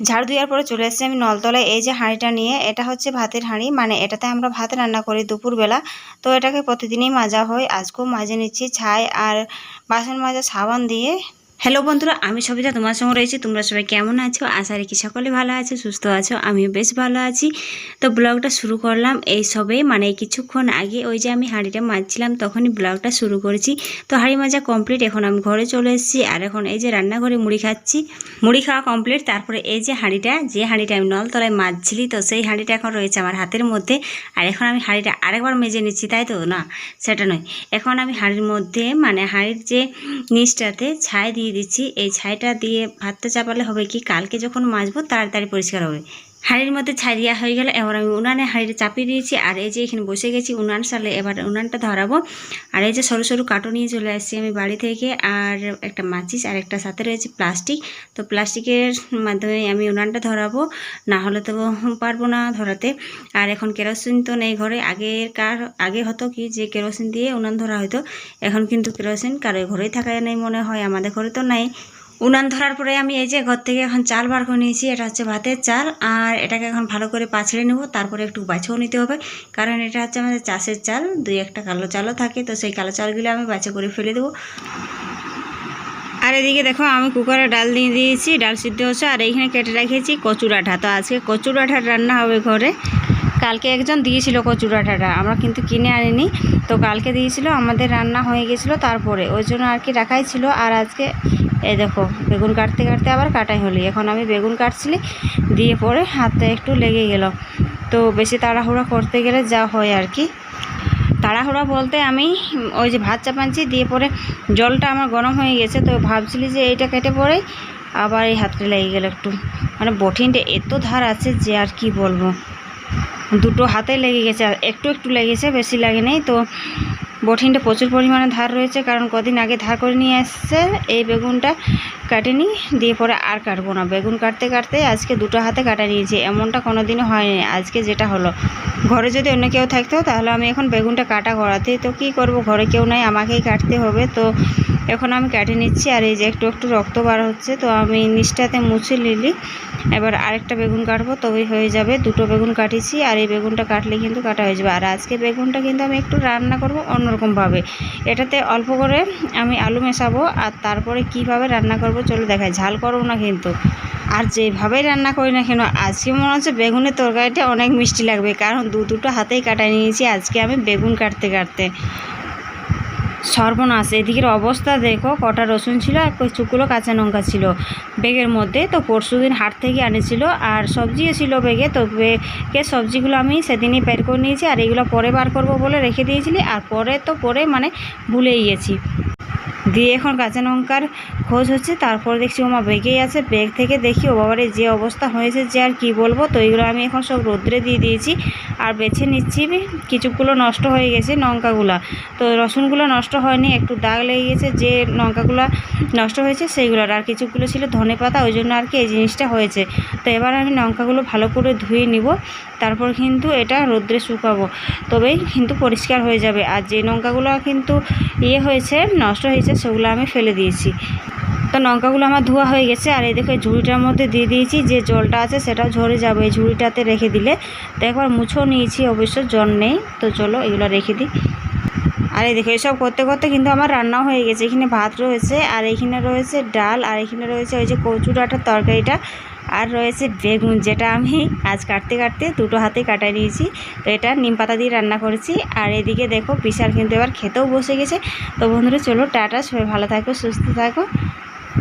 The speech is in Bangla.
ঝাড়ু দেওয়ার পরে চলে এসেছি আমি নলতলায়। এই যে হাঁড়িটা নিয়ে, এটা হচ্ছে ভাতের হাঁড়ি। মানে এটাতে আমরা ভাত রান্না করি দুপুরবেলা। তো এটাকে প্রতিদিনই মাজা হয়। আজকেও মাজে নিচ্ছি ছাই আর বাসন মাজা সাবান দিয়ে হ্যালো বন্ধুরা, আমি সবিতা, তোমার সঙ্গে রয়েছি। তোমরা সবাই কেমন আছো? আশা রেখি সকলে ভালো আছো, সুস্থ আছো, আমিও বেশ ভালো আছি। তো ব্লগটা শুরু করলাম এই সবে মানে কিছুক্ষণ আগে ওই যে আমি হাঁড়িটা মাজছিলাম, তখনই ব্লগটা শুরু করেছি। তো হাঁড়ি মাজা কমপ্লিট এখন আমি ঘরে চলে এসেছি, আর এখন এই যে রান্নাঘরে মুড়ি খাচ্ছি, মুড়ি খাওয়া কমপ্লিট তারপরে এই যে হাঁড়িটা যে হাঁড়িটা আমি নলতলায় মাজছিলি, তো সেই হাঁড়িটা এখন রয়েছে আমার হাতের মধ্যে। আর এখন আমি হাঁড়িটা আরেকবার মেজে নিচ্ছি, তাই তো? না, সেটা নয়। এখন আমি হাঁড়ির মধ্যে মানে হাঁড়ির যে নিচটাতে ছাই দিয়ে দিচ্ছি। এই ছাইটা দিয়ে ভাতটা চাপালে হবে কি? কালকে যখন মাজবো তাড়াতাড়ি পরিষ্কার হবে। হাঁড়ির মধ্যে দেওয়া হয়ে গেল। এবার আমি উনানে হাঁড়িটা চাপিয়ে দিয়েছি। আর এই যে এখানে বসে গেছি উনান সালে, এবার উনানটা ধরাবো। আর এই যে সরু সরু কাটো নিয়ে চলে আসছি আমি বাড়ি থেকে। আর একটা মাচিস আর একটা সাথে রয়েছে প্লাস্টিক। তো প্লাস্টিকের মাধ্যমে আমি উনানটা ধরাবো। না হলে তো পারব না ধরাতে। আর এখন কেরোসিন তো নেই ঘরে। আগের কার, আগে হতো কি যে কেরোসিন দিয়ে উনান ধরা হতো। এখন কিন্তু কেরোসিন কারও ঘরেই থাকায় নেই মনে হয়। আমাদের ঘরে তো নাই। উনান ধরার পরে আমি এই যে ঘর থেকে এখন চাল বার করে নিয়েছি, এটা হচ্ছে ভাতের চাল। আর এটাকে এখন ভালো করে পাছড়ে নেব, তারপরে একটু বাছেও নিতে হবে। কারণ এটা হচ্ছে আমাদের চাষের চাল, দুই একটা কালো চালও থাকে, তো সেই কালো চালগুলো আমি বাছে করে ফেলে দেবো। আর এদিকে দেখো, আমি কুকারে ডাল দিয়ে দিয়েছি, ডাল সিদ্ধ হচ্ছে আর এইখানে কেটে রেখেছি কচুর আঠা। তো আজকে কচুর আঠার রান্না হবে ঘরে। কালকে একজন দিয়েছিল কচুর আঠাটা আমরা কিন্তু কিনে আনিনি। তো কালকে দিয়েছিল, আমাদের রান্না হয়ে গেছিল তারপরে। ওই জন্য আর কি রাখাই ছিল। আর আজকে এই দেখো, বেগুন কাটতে কাটতে আবার কাটাই হলি। এখন আমি বেগুন কাটছিলি, দিয়ে পরে হাতে একটু লেগে গেল। তো বেশি তাড়াহুড়া করতে গেলে যা হয় আর কি। তাড়াহুড়া বলতে আমি ওই যে ভাত চাপাচ্ছি, দিয়ে পরে জলটা আমার গরম হয়ে গেছে। তো ভাবছিলি যে এইটা কেটে পরে আবার এই হাতটা লেগে গেল একটু। মানে বঠিনটা এত ধার আছে যে আর কি বলব। দুটো হাতে লেগে গেছে একটু একটু লেগেছে, বেশি লাগে নেই। তো বঠিনটা প্রচুর পরিমাণে ধার রয়েছে, কারণ কদিন আগে ধার করে নিয়ে আসছে এই বেগুনটা। কাটেনি, দিয়ে পরে আর কাটবো না। বেগুন কাটতে কাটতে আজকে দুটো হাতে কাটা নিয়েছি, এমনটা কোনো দিনও হয়নি। আজকে যেটা হলো, ঘরে যদি অন্য কেউ থাকতো তাহলে আমি এখন বেগুনটা কাটা করাতে, তো কি করব? ঘরে কেউ নাই, আমাকেই কাটতে হবে। তো এখন আমি কেটে নিচ্ছি, আর এই যে একটু একটু রক্ত বার হচ্ছে, তো আমি নিচটাতে মুছে নিলি। এবার আরেকটা বেগুন কাটবো, তবেই হয়ে যাবে। দুটো বেগুন কাটিছি, আর এই বেগুনটা কাটলে কিন্তু কাটা হয়ে যাবে। আর আজকে বেগুনটা কিন্তু আমি একটু রান্না করব অন্যরকমভাবে। এটাতে অল্প করে আমি আলু মেশাবো, আর তারপরে কীভাবে রান্না করব চলো দেখাই। ঝাল করব না কিন্তু। আর যেভাবেই রান্না করি না কেন, আজকে মনে হচ্ছে বেগুনের তরকারিটা অনেক মিষ্টি লাগবে, কারণ দু দুটো হাতেই কাটাই নিয়েছি, আজকে আমি বেগুন কাটতে কাটতে। সর্বনাশ, এদিকের অবস্থা দেখো, কটা রসুন ছিল আর কিছুগুলো কাঁচা লঙ্কা ছিল। বেগের মধ্যে তো পরশু দিন হাট থেকে আনেছিল, আর সবজিও ছিল বেগে, তো বেগে সবজিগুলো আমি সেদিনই বের করে নিয়েছি, আর এগুলো পরে বার করব বলে রেখে দিয়েছিলি, আর পরে তো পরে মানে ভুলেই গেছি দিয়ে এখন কাঁচা লঙ্কার খোঁজ হচ্ছে, তারপর দেখছি ওমা বেগেই আছে। বেগ থেকে দেখি, ও বাবারে, যে অবস্থা হয়েছে যে আর কি বলব? তো এগুলো আমি এখন সব রোদ্রে দিয়ে দিয়েছি আর বেছে নিচ্ছি। কিছুগুলো নষ্ট হয়ে গেছে লঙ্কাগুলো। তো রসুনগুলো নষ্ট হয়নি, একটু দাগ লেগে গেছে, যে লঙ্কাগুলো নষ্ট হয়েছে সেইগুলোর। আর কিছুগুলো ছিল ধনে পাতা, ওই জন্য আর কি এই জিনিসটা হয়েছে। তো এবার আমি লঙ্কাগুলো ভালো করে ধুয়ে নিব, তারপর কিন্তু এটা রোদ্রে শুকাবো। তবেই কিন্তু পরিষ্কার হয়ে যাবে। আর যে লঙ্কাগুলো কিন্তু ইয়ে হয়েছে, নষ্ট হয়েছে সেগুলো আমি ফেলে দিয়েছি। তো লঙ্কাগুলো আমার ধোয়া হয়ে গেছে, আর এই দেখো ঝুড়িটার মধ্যে দিয়ে দিয়েছি, যে জলটা আছে সেটাও ঝরে যাবে এই ঝুড়িটাতে রেখে দিলে। তো একবার মুছো নিয়েছি, অবশ্য জল নেই, তো চলো এগুলো রেখে দিই। আর এই দেখো, এসব করতে করতে কিন্তু আমার রান্নাও হয়ে গেছে। এখানে ভাত রয়েছে, আর এখানে রয়েছে ডাল, আর এখানে রয়েছে ওই যে কচু ডাঁটার তরকারিটা। আর রয়েছে বেগুন, যেটা আমি আজ কাটতে কাটতে দুটো হাতে কাটা নিয়েছি। তো এটা নিম পাতা দিয়ে রান্না করেছি। আর এদিকে দেখো, বিশাল কিন্তু এবার খেতেও বসে গেছে। তো বন্ধুরা, চলো টাটা, সবাই ভালো থাকো, সুস্থ থাকো।